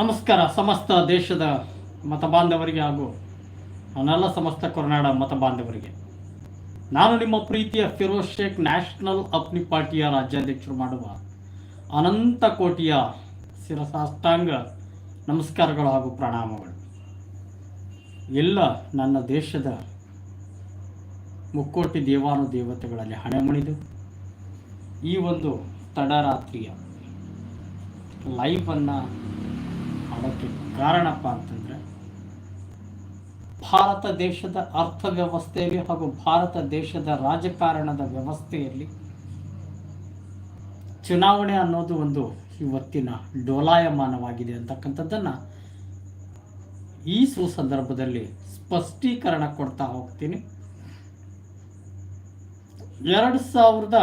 ನಮಸ್ಕಾರ, ಸಮಸ್ತ ದೇಶದ ಮತ ಬಾಂಧವರಿಗೆ ಹಾಗೂ ನನ್ನೆಲ್ಲ ಸಮಸ್ತ ಕೊರನಾಡ ಮತ ಬಾಂಧವರಿಗೆ ನಾನು ನಿಮ್ಮ ಪ್ರೀತಿಯ ಫಿರೋಜ್ ಶೇಖ್, ನ್ಯಾಷನಲ್ ಅಪ್ನಿ ಪಾರ್ಟಿಯ ರಾಜ್ಯಾಧ್ಯಕ್ಷರು ಮಾಡುವ ಅನಂತ ಕೋಟಿಯ ಶಿರಸಾಷ್ಟಾಂಗ ನಮಸ್ಕಾರಗಳು ಹಾಗೂ ಪ್ರಣಾಮಗಳು. ಎಲ್ಲ ನನ್ನ ದೇಶದ ಮುಕ್ಕೋಟಿ ದೇವಾನು ದೇವತೆಗಳಲ್ಲಿ ಹಣೆ ಮುಣಿದು ಈ ಒಂದು ತಡರಾತ್ರಿಯ ಲೈವನ್ನು ಮಾಡೋಕ್ಕೆ ಕಾರಣಪ್ಪ ಅಂತಂದರೆ ಭಾರತ ದೇಶದ ಅರ್ಥವ್ಯವಸ್ಥೆಯಲ್ಲಿ ಹಾಗೂ ಭಾರತ ದೇಶದ ರಾಜಕಾರಣದ ವ್ಯವಸ್ಥೆಯಲ್ಲಿ ಚುನಾವಣೆ ಅನ್ನೋದು ಒಂದು ಇವತ್ತಿನ ಡೋಲಾಯಮಾನವಾಗಿದೆ ಅಂತಕ್ಕಂಥದ್ದನ್ನು ಈ ಸುಸಂದರ್ಭದಲ್ಲಿ ಸ್ಪಷ್ಟೀಕರಣ ಕೊಡ್ತಾ ಹೋಗ್ತೀನಿ. ಎರಡು ಸಾವಿರದ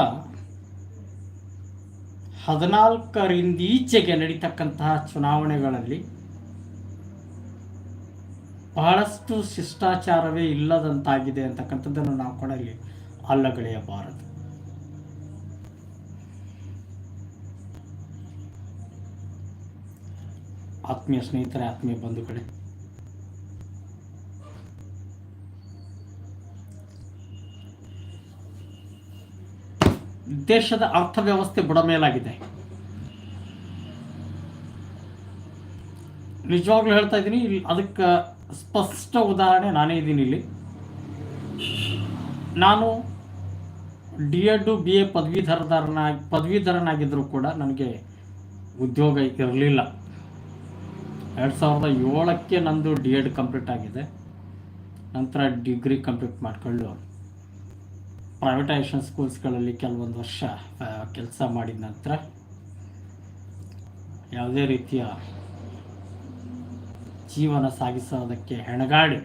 ಹದಿನಾಲ್ಕರಿಂದೀಚೆಗೆ ನಡೀತಕ್ಕಂತಹ ಚುನಾವಣೆಗಳಲ್ಲಿ ಬಹಳಷ್ಟು ಶಿಷ್ಟಾಚಾರವೇ ಇಲ್ಲದಂತಾಗಿದೆ ಅಂತಕ್ಕಂಥದ್ದನ್ನು ನಾವು ಕೂಡ ಇಲ್ಲಿ ಅಲ್ಲಗಳೆಯಬಾರದು ಆತ್ಮೀಯ ಸ್ನೇಹಿತರೆ, ಆತ್ಮೀಯ ಬಂಧುಗಳೇ ದೇಶದ ಅರ್ಥವ್ಯವಸ್ಥೆ ಬುಡಮೇಲಾಗಿದೆ. ನಿಜವಾಗ್ಲೂ ಹೇಳ್ತಾ ಇದ್ದೀನಿ, ಇಲ್ಲಿ ಅದಕ್ಕೆ ಸ್ಪಷ್ಟ ಉದಾಹರಣೆ ನಾನೇ ಇದ್ದೀನಿ ಇಲ್ಲಿ. ನಾನು ಡಿ ಎಡ್ ಬಿ ಎ ಪದವೀಧರದಾರನಾಗಿ ಪದವೀಧರನಾಗಿದ್ದರೂ ಕೂಡ ನನಗೆ ಉದ್ಯೋಗ ಇರಲಿಲ್ಲ. ಎರಡು ಸಾವಿರದ ಏಳಕ್ಕೆ ನಂದು ಡಿ ಎಡ್ ಕಂಪ್ಲೀಟ್ ಆಗಿದೆ. ನಂತರ ಡಿಗ್ರಿ ಕಂಪ್ಲೀಟ್ ಮಾಡಿಕೊಂಡು ಪ್ರೈವೇಟೈಸೇಷನ್ ಸ್ಕೂಲ್ಸ್ಗಳಲ್ಲಿ ಕೆಲವೊಂದು ವರ್ಷ ಕೆಲಸ ಮಾಡಿದ ನಂತರ ಯಾವುದೇ ರೀತಿಯ ಜೀವನ ಸಾಗಿಸೋದಕ್ಕೆ ಹೆಣಗಾಡಿ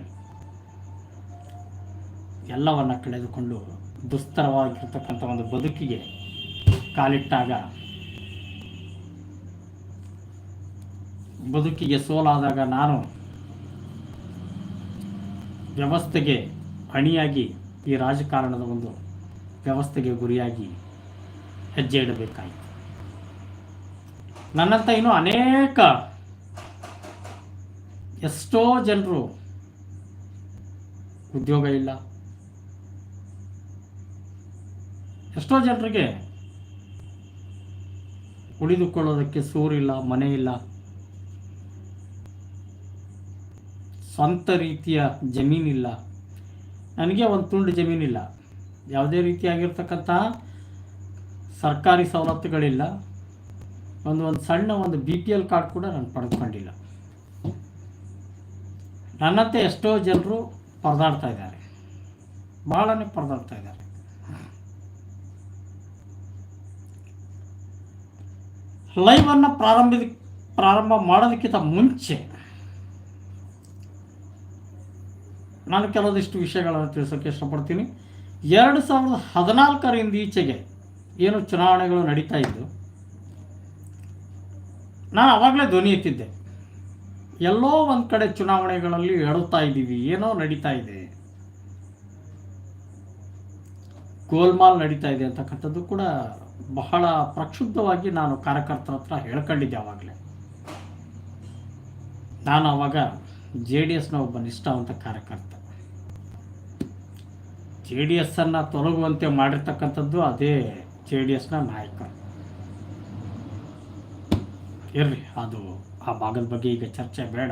ಎಲ್ಲವನ್ನು ಕಳೆದುಕೊಂಡು ದುಸ್ತರವಾಗಿರ್ತಕ್ಕಂಥ ಒಂದು ಬದುಕಿಗೆ ಕಾಲಿಟ್ಟಾಗ ಬದುಕಿಗೆ ಸೋಲಾದಾಗ ನಾನು ವ್ಯವಸ್ಥೆಗೆ ಹಣಿಯಾಗಿ ಈ ರಾಜಕಾರಣದ ಒಂದು ವ್ಯವಸ್ಥೆಗೆ ಗುರಿಯಾಗಿ ಹೆಜ್ಜೆ ಇಡಬೇಕಾಯಿತು. ನನ್ನಂತ ಇನ್ನೂ ಅನೇಕ ಎಷ್ಟೋ ಜನರು ಉದ್ಯೋಗ ಇಲ್ಲ. ಎಷ್ಟೋ ಜನರಿಗೆ ಉಳಿದುಕೊಳ್ಳೋದಕ್ಕೆ ಸೂರಿಲ್ಲ, ಮನೆ ಇಲ್ಲ. ಸ್ವಂತ ರೀತಿಯ ಜಮೀನಿಲ್ಲ. ನನಗೆ ಒಂದು ತುಂಡು ಜಮೀನಿಲ್ಲ. ಯಾವುದೇ ರೀತಿಯಾಗಿರ್ತಕ್ಕಂಥ ಸರ್ಕಾರಿ ಸವಲತ್ತುಗಳಿಲ್ಲ. ಒಂದು ಒಂದು ಸಣ್ಣ ಒಂದು ಬಿ ಪಿ ಎಲ್ ಕಾರ್ಡ್ ಕೂಡ ನಾನು ಪಡೆದುಕೊಂಡಿಲ್ಲ. ನನ್ನಂತೆ ಎಷ್ಟೋ ಜನರು ಪರದಾಡ್ತಾ ಇದ್ದಾರೆ. ಭಾಳನೇ ಪರದಾಡ್ತಾ ಇದ್ದಾರೆ. ಲೈವನ್ನು ಪ್ರಾರಂಭ ಪ್ರಾರಂಭ ಮಾಡೋದಕ್ಕಿಂತ ಮುಂಚೆ ನಾನು ಕೆಲವೊಂದಿಷ್ಟು ವಿಷಯಗಳನ್ನು ತಿಳಿಸೋಕ್ಕೆ ಇಷ್ಟಪಡ್ತೀನಿ. ಎರಡು ಸಾವಿರದ ಹದಿನಾಲ್ಕರಿಂದ ಈಚೆಗೆ ಏನು ಚುನಾವಣೆಗಳು ನಡೀತಾ ಇದ್ದು ನಾನು ಆವಾಗಲೇ ಧ್ವನಿ ಎತ್ತಿದ್ದೆ. ಎಲ್ಲೋ ಒಂದು ಕಡೆ ಚುನಾವಣೆಗಳಲ್ಲಿ ಹೇಳುತ್ತಾ ಇದ್ದೀವಿ, ಏನೋ ನಡೀತಾ ಇದೆ. ಗೋಲ್ಮಾಲ್ ನಡೀತಾ ಇದೆ ಅಂತಕ್ಕಂಥದ್ದು ಕೂಡ ಬಹಳ ಪ್ರಕ್ಷುಬ್ಧವಾಗಿ ನಾನು ಕಾರ್ಯಕರ್ತರ ಹತ್ರ ಹೇಳ್ಕೊಂಡಿದ್ದೆ ಆವಾಗಲೇ. ನಾನು ಅವಾಗ ಜೆ ಡಿ ಎಸ್ನ ಒಬ್ಬ ನಿಷ್ಠಾವಂತ ಕಾರ್ಯಕರ್ತ. ಜೆ ಡಿ ಎಸ್ಸನ್ನು ತೊಲಗುವಂತೆ ಮಾಡಿರ್ತಕ್ಕಂಥದ್ದು ಅದೇ ಜೆ ಡಿ ಎಸ್ನ ನಾಯಕರು ಇರ್ರಿ ಅದು ಆ ಭಾಗದ ಬಗ್ಗೆ ಈಗ ಚರ್ಚೆ ಬೇಡ.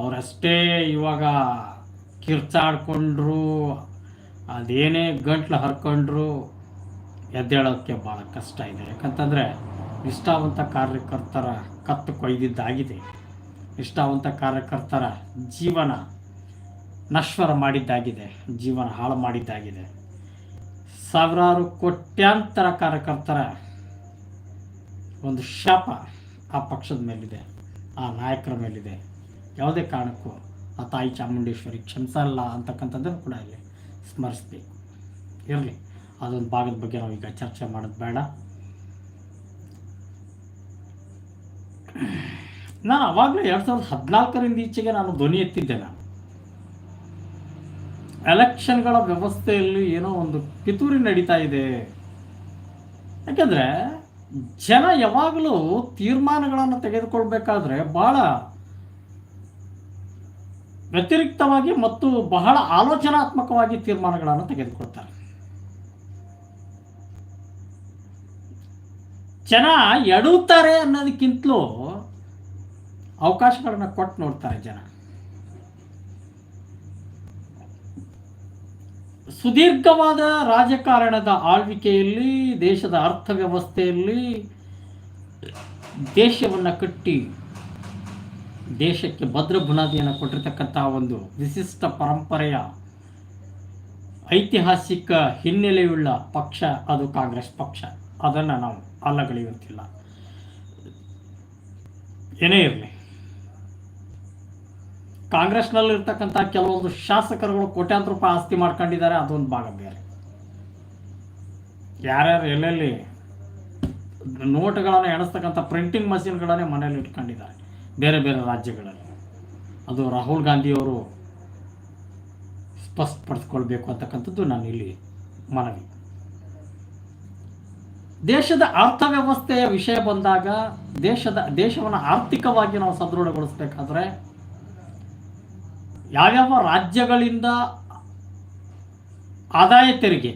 ಅವರಷ್ಟೇ ಇವಾಗ ಕಿರ್ಚಾಡ್ಕೊಂಡ್ರು, ಅದೇನೇ ಗಂಟ್ಲು ಹರ್ಕೊಂಡ್ರು ಎದ್ದೇಳೋಕ್ಕೆ ಭಾಳ ಕಷ್ಟ ಇದೆ. ಯಾಕಂತಂದರೆ ನಿಷ್ಠಾವಂತ ಕಾರ್ಯಕರ್ತರ ಕತ್ತು ಕೊಯ್ದಿದ್ದಾಗಿದೆ. ನಿಷ್ಠಾವಂತ ಕಾರ್ಯಕರ್ತರ ಜೀವನ ನಶ್ವರ ಮಾಡಿದ್ದಾಗಿದೆ, ಜೀವನ ಹಾಳು ಮಾಡಿದ್ದಾಗಿದೆ. ಸಾವಿರಾರು ಕೋಟ್ಯಾಂತರ ಕಾರ್ಯಕರ್ತರ ಒಂದು ಶಾಪ ಆ ಪಕ್ಷದ ಮೇಲಿದೆ, ಆ ನಾಯಕರ ಮೇಲಿದೆ. ಯಾವುದೇ ಕಾರಣಕ್ಕೂ ಆ ತಾಯಿ ಚಾಮುಂಡೇಶ್ವರಿ ಕ್ಷಮಿಸಲ್ಲ ಅಂತಕ್ಕಂಥದ್ದನ್ನು ಕೂಡ ಇಲ್ಲಿ ಸ್ಮರಿಸ್ಬೇಕು. ಇರಲಿ, ಅದೊಂದು ಭಾಗದ ಬಗ್ಗೆ ನಾವು ಈಗ ಚರ್ಚೆ ಮಾಡೋದು ಬೇಡ. ನಾನು ಅವಾಗಲೇ ಎರಡು ಸಾವಿರದ ಹದಿನಾಲ್ಕರಿಂದ ಈಚೆಗೆ ನಾನು ಧ್ವನಿ ಎತ್ತಿದ್ದೆ ನಾನು ಎಲೆಕ್ಷನ್ಗಳ ವ್ಯವಸ್ಥೆಯಲ್ಲಿ ಏನೋ ಒಂದು ಪಿತೂರಿ ನಡೀತಾ ಇದೆ. ಯಾಕೆಂದರೆ ಜನ ಯಾವಾಗಲೂ ತೀರ್ಮಾನಗಳನ್ನು ತೆಗೆದುಕೊಳ್ಬೇಕಾದ್ರೆ ಬಹಳ ವ್ಯತಿರಿಕ್ತವಾಗಿ ಮತ್ತು ಬಹಳ ಆಲೋಚನಾತ್ಮಕವಾಗಿ ತೀರ್ಮಾನಗಳನ್ನು ತೆಗೆದುಕೊಳ್ತಾರೆ. ಜನ ಎಡುತ್ತಾರೆ ಅನ್ನೋದಕ್ಕಿಂತಲೂ ಅವಕಾಶಗಳನ್ನು ಕೊಟ್ಟು ನೋಡ್ತಾರೆ ಜನ. ಸುದೀರ್ಘವಾದ ರಾಜಕಾರಣದ ಆಳ್ವಿಕೆಯಲ್ಲಿ, ದೇಶದ ಅರ್ಥವ್ಯವಸ್ಥೆಯಲ್ಲಿ ದೇಶವನ್ನು ಕಟ್ಟಿ ದೇಶಕ್ಕೆ ಭದ್ರ ಬುನಾದಿಯನ್ನು ಕೊಟ್ಟಿರ್ತಕ್ಕಂತಹ ಒಂದು ವಿಶಿಷ್ಟ ಪರಂಪರೆಯ ಐತಿಹಾಸಿಕ ಹಿನ್ನೆಲೆಯುಳ್ಳ ಪಕ್ಷ ಅದು ಕಾಂಗ್ರೆಸ್ ಪಕ್ಷ. ಅದನ್ನು ನಾವು ಅಲ್ಲಗಳೆಯುತ್ತಿಲ್ಲ ಏನೇ ಇರಲಿ. ಕಾಂಗ್ರೆಸ್ನಲ್ಲಿರ್ತಕ್ಕಂಥ ಕೆಲವೊಂದು ಶಾಸಕರುಗಳು ಕೋಟ್ಯಾಂತರ ರೂಪಾಯಿ ಆಸ್ತಿ ಮಾಡ್ಕೊಂಡಿದ್ದಾರೆ, ಅದೊಂದು ಭಾಗ ಬೇರೆ ಯಾರ್ಯಾರು ಎಲ್ಲೆಲ್ಲಿ ನೋಟ್ಗಳನ್ನು ಎಣಿಸ್ತಕ್ಕಂಥ ಪ್ರಿಂಟಿಂಗ್ ಮಷಿನ್ಗಳನ್ನೇ ಮನೇಲಿ ಇಟ್ಕೊಂಡಿದ್ದಾರೆ, ಬೇರೆ ಬೇರೆ ರಾಜ್ಯಗಳಲ್ಲಿ. ಅದು ರಾಹುಲ್ ಗಾಂಧಿಯವರು ಸ್ಪಷ್ಟಪಡಿಸ್ಕೊಳ್ಬೇಕು ಅಂತಕ್ಕಂಥದ್ದು ನಾನು ಇಲ್ಲಿ ಮನವಿ. ದೇಶದ ಅರ್ಥವ್ಯವಸ್ಥೆಯ ವಿಷಯ ಬಂದಾಗ ದೇಶದ, ದೇಶವನ್ನು ಆರ್ಥಿಕವಾಗಿ ನಾವು ಸದೃಢಗೊಳಿಸಬೇಕಾದ್ರೆ ಯಾವ್ಯಾವ ರಾಜ್ಯಗಳಿಂದ ಆದಾಯ ತೆರಿಗೆ